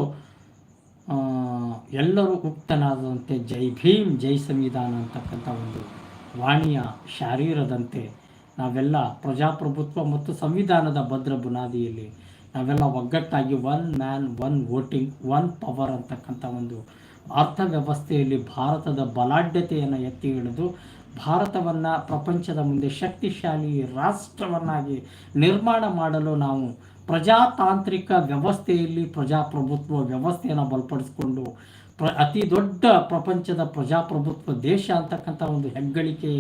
ಎಲ್ಲರೂ ಉಕ್ತನಾದಂತೆ ಜೈ ಭೀಮ್, ಜೈ ಸಂವಿಧಾನ ಅಂತಕ್ಕಂಥ ಒಂದು ವಾಣಿಯ ಶಾರೀರದಂತೆ ನಾವೆಲ್ಲ ಪ್ರಜಾಪ್ರಭುತ್ವ ಮತ್ತು ಸಂವಿಧಾನದ ಭದ್ರ ಬುನಾದಿಯಲ್ಲಿ ನಾವೆಲ್ಲ ಒಗ್ಗಟ್ಟಾಗಿ one man, one voting, one power ಅಂತಕ್ಕಂಥ ಒಂದು ಅರ್ಥವ್ಯವಸ್ಥೆಯಲ್ಲಿ ಭಾರತದ ಬಲಾಢ್ಯತೆಯನ್ನು ಎತ್ತಿ ಹಿಡಿದು ಭಾರತವನ್ನು ಪ್ರಪಂಚದ ಮುಂದೆ ಶಕ್ತಿಶಾಲಿ ರಾಷ್ಟ್ರವನ್ನಾಗಿ ನಿರ್ಮಾಣ ಮಾಡಲು ನಾವು ಪ್ರಜಾತಾಂತ್ರಿಕ ವ್ಯವಸ್ಥೆಯಲ್ಲಿ ಪ್ರಜಾಪ್ರಭುತ್ವ ವ್ಯವಸ್ಥೆಯನ್ನು ಬಲಪಡಿಸಿಕೊಂಡು ಪ್ರ ಅತಿ ದೊಡ್ಡ ಪ್ರಪಂಚದ ಪ್ರಜಾಪ್ರಭುತ್ವ ದೇಶ ಅಂತಕ್ಕಂಥ ಒಂದು ಹೆಗ್ಗಳಿಕೆ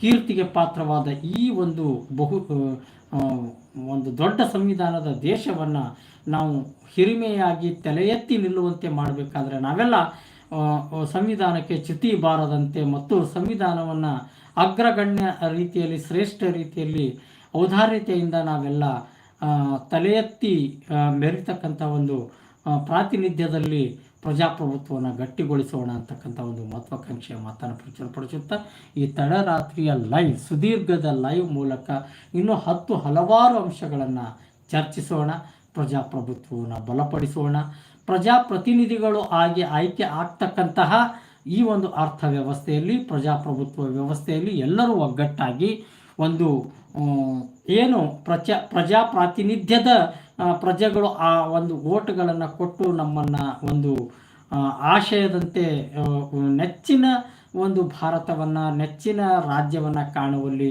ಕೀರ್ತಿಗೆ ಪಾತ್ರವಾದ ಈ ಒಂದು ಬಹು ಒಂದು ದೊಡ್ಡ ಸಂವಿಧಾನದ ದೇಶವನ್ನು ನಾವು ಹಿರಿಮೆಯಾಗಿ ತಲೆ ಎತ್ತಿ ನಿಲ್ಲುವಂತೆ ಮಾಡಬೇಕಾದ್ರೆ ನಾವೆಲ್ಲ ಸಂವಿಧಾನಕ್ಕೆ ಚ್ಯುತಿ ಬಾರದಂತೆ ಮತ್ತು ಸಂವಿಧಾನವನ್ನು ಅಗ್ರಗಣ್ಯ ರೀತಿಯಲ್ಲಿ, ಶ್ರೇಷ್ಠ ರೀತಿಯಲ್ಲಿ ಔದಾರ್ಯತೆಯಿಂದ ನಾವೆಲ್ಲ ತಲೆ ಎತ್ತಿ ಮೆರಿತಕ್ಕಂಥ ಒಂದು ಪ್ರಾತಿನಿಧ್ಯದಲ್ಲಿ ಪ್ರಜಾಪ್ರಭುತ್ವವನ್ನು ಗಟ್ಟಿಗೊಳಿಸೋಣ ಅಂತಕ್ಕಂಥ ಒಂದು ಮಹತ್ವಾಕಾಂಕ್ಷೆಯ ಮಾತನ್ನು ಪ್ರಚುರಪಡಿಸುತ್ತಾ, ಈ ತಡರಾತ್ರಿಯ ಲೈವ್ ಸುದೀರ್ಘದ ಲೈವ್ ಮೂಲಕ ಇನ್ನೂ ಹತ್ತು ಹಲವಾರು ಅಂಶಗಳನ್ನು ಚರ್ಚಿಸೋಣ, ಪ್ರಜಾಪ್ರಭುತ್ವವನ್ನು ಬಲಪಡಿಸೋಣ. ಪ್ರಜಾಪ್ರತಿನಿಧಿಗಳು ಆಗಿ ಆಯ್ಕೆ ಆಗ್ತಕ್ಕಂತಹ ಈ ಒಂದು ಅರ್ಥ ವ್ಯವಸ್ಥೆಯಲ್ಲಿ, ಪ್ರಜಾಪ್ರಭುತ್ವ ವ್ಯವಸ್ಥೆಯಲ್ಲಿ ಎಲ್ಲರೂ ಒಗ್ಗಟ್ಟಾಗಿ ಒಂದು ಏನು ಪ್ರಜಾ ಪ್ರಜಾಪ್ರಾತಿನಿಧ್ಯದ ಪ್ರಜೆಗಳು ಆ ಒಂದು ಓಟ್ಗಳನ್ನು ಕೊಟ್ಟು ನಮ್ಮನ್ನು ಒಂದು ಆಶಯದಂತೆ ನೆಚ್ಚಿನ ಒಂದು ಭಾರತವನ್ನು, ನೆಚ್ಚಿನ ರಾಜ್ಯವನ್ನು ಕಾಣುವಲ್ಲಿ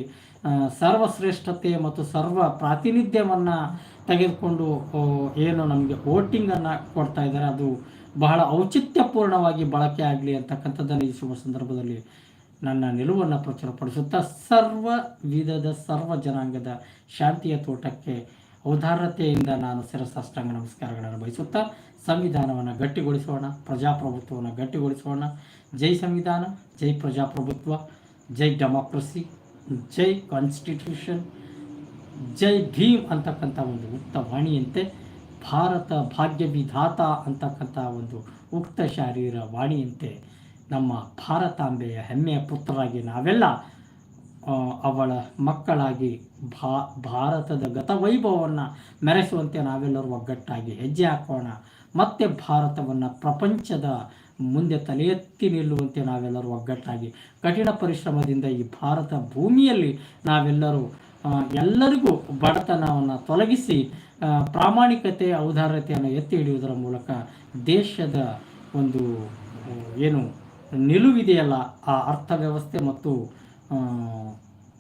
ಸರ್ವಶ್ರೇಷ್ಠತೆ ಮತ್ತು ಸರ್ವ ಪ್ರಾತಿನಿಧ್ಯವನ್ನು ತೆಗೆದುಕೊಂಡು ಏನು ನಮಗೆ ವೋಟಿಂಗನ್ನು ಕೊಡ್ತಾ ಇದ್ದಾರೆ, ಅದು ಬಹಳ ಔಚಿತ್ಯಪೂರ್ಣವಾಗಿ ಬಳಕೆ ಆಗಲಿ ಅಂತಕ್ಕಂಥದ್ದನ್ನು ಈ ಶುಭ ಸಂದರ್ಭದಲ್ಲಿ ನನ್ನ ನಿಲುವನ್ನು ಪ್ರಚುರಪಡಿಸುತ್ತಾ, ಸರ್ವ ವಿಧದ ಸರ್ವ ಜನಾಂಗದ ಶಾಂತಿಯ ತೋಟಕ್ಕೆ ಔದಾರ್ಯತೆಯಿಂದ ನಾನು ಶಿರಸಾಷ್ಟಾಂಗ ನಮಸ್ಕಾರಗಳನ್ನು ಬಯಸುತ್ತಾ, ಸಂವಿಧಾನವನ್ನು ಗಟ್ಟಿಗೊಳಿಸೋಣ, ಪ್ರಜಾಪ್ರಭುತ್ವವನ್ನು ಗಟ್ಟಿಗೊಳಿಸೋಣ. ಜೈ ಸಂವಿಧಾನ, ಜೈ ಪ್ರಜಾಪ್ರಭುತ್ವ, ಜೈ ಡೆಮಾಕ್ರಸಿ. ಜೈ ಕಾನ್ಸ್ಟಿಟ್ಯೂಷನ್, ಜೈ ಭೀಮ್ ಅಂತಕ್ಕಂಥ ಒಂದು ಉಕ್ತ ವಾಣಿಯಂತೆ, ಭಾರತ ಭಾಗ್ಯ ವಿಧಾತ ಅಂತಕ್ಕಂಥ ಒಂದು ಉಕ್ತ ಶಾರೀರ ವಾಣಿಯಂತೆ ನಮ್ಮ ಭಾರತಾಂಬೆಯ ಹೆಮ್ಮೆಯ ಪುತ್ರರಾಗಿ ನಾವೆಲ್ಲ ಅವಳ ಮಕ್ಕಳಾಗಿ ಭಾ, ಭಾರತದ ಗತವೈಭವವನ್ನು ಮೆರೆಸುವಂತೆ ನಾವೆಲ್ಲರೂ ಒಗ್ಗಟ್ಟಾಗಿ ಹೆಜ್ಜೆ ಹಾಕೋಣ. ಮತ್ತೆ ಭಾರತವನ್ನು ಪ್ರಪಂಚದ ಮುಂದೆ ತಲೆ ಎತ್ತಿ ನಿಲ್ಲುವಂತೆ ನಾವೆಲ್ಲರೂ ಒಗ್ಗಟ್ಟಾಗಿ ಕಠಿಣ ಪರಿಶ್ರಮದಿಂದ ಈ ಭಾರತ ಭೂಮಿಯಲ್ಲಿ ನಾವೆಲ್ಲರೂ ಎಲ್ಲರಿಗೂ ಬಡತನವನ್ನು ತೊಲಗಿಸಿ ಪ್ರಾಮಾಣಿಕತೆ, ಔದಾರ್ಯತೆಯನ್ನು ಎತ್ತಿ ಹಿಡಿಯುವುದರ ಮೂಲಕ ದೇಶದ ಒಂದು ಏನು ನಿಲುವಿದೆಯಲ್ಲ ಆ ಅರ್ಥವ್ಯವಸ್ಥೆ ಮತ್ತು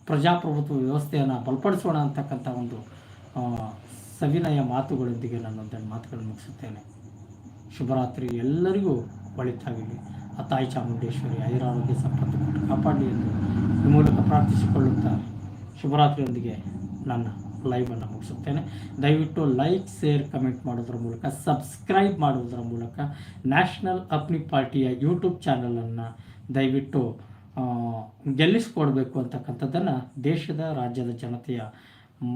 ಪ್ರಜಾಪ್ರಭುತ್ವ ವ್ಯವಸ್ಥೆಯನ್ನು ಬಲಪಡಿಸೋಣ ಅಂತಕ್ಕಂಥ ಒಂದು ಸವಿನಯ ಮಾತುಗಳೊಂದಿಗೆ ನನ್ನೊಂದನ್ನು ಮಾತುಗಳನ್ನು ಮುಗಿಸುತ್ತೇನೆ. ಶುಭರಾತ್ರಿ ಎಲ್ಲರಿಗೂ. ಒಳಿತಾಗಲಿ ಆ ತಾಯಿ ಚಾಮುಂಡೇಶ್ವರಿ ಐರಾರೋಗ್ಯ ಸಂಪತ್ತು ಕೊಟ್ಟು ಕಾಪಾಡಲಿ ಎಂದು ಈ ಮೂಲಕ ಪ್ರಾರ್ಥಿಸಿಕೊಳ್ಳುತ್ತಾ ಶುಭರಾತ್ರಿಯೊಂದಿಗೆ ನನ್ನ ಲೈವನ್ನು ಮುಗಿಸುತ್ತೇನೆ. ದಯವಿಟ್ಟು ಲೈಕ್ ಶೇರ್ ಕಮೆಂಟ್ ಮಾಡೋದ್ರ ಮೂಲಕ ಸಬ್ಸ್ಕ್ರೈಬ್ ಮಾಡುವುದರ ಮೂಲಕ ನ್ಯಾಷನಲ್ ಅಪ್ನಿ ಪಾರ್ಟಿಯ ಯೂಟ್ಯೂಬ್ ಚಾನಲನ್ನು ದಯವಿಟ್ಟು ಗೆಲ್ಲಿಸ್ಕೊಡ್ಬೇಕು ಅಂತಕ್ಕಂಥದ್ದನ್ನು ದೇಶದ, ರಾಜ್ಯದ ಜನತೆಯ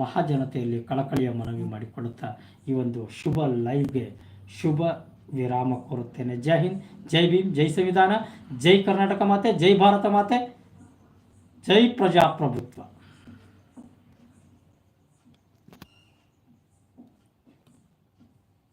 ಮಹಾಜನತೆಯಲ್ಲಿ ಕಳಕಳಿಯ ಮನವಿ ಮಾಡಿಕೊಳ್ಳುತ್ತಾ ಈ ಒಂದು ಶುಭ ಲೈವ್ಗೆ ಶುಭ ವಿರಾಮ ಕೋರುತ್ತೇನೆ ಜೈ ಹಿಂದ್, ಜೈ ಭೀಮ್, ಜೈ ಸಂವಿಧಾನ, ಜೈ ಕರ್ನಾಟಕ ಮಾತೆ, ಜೈ ಭಾರತ ಮಾತೆ, ಜೈ ಪ್ರಜಾಪ್ರಭುತ್ವ.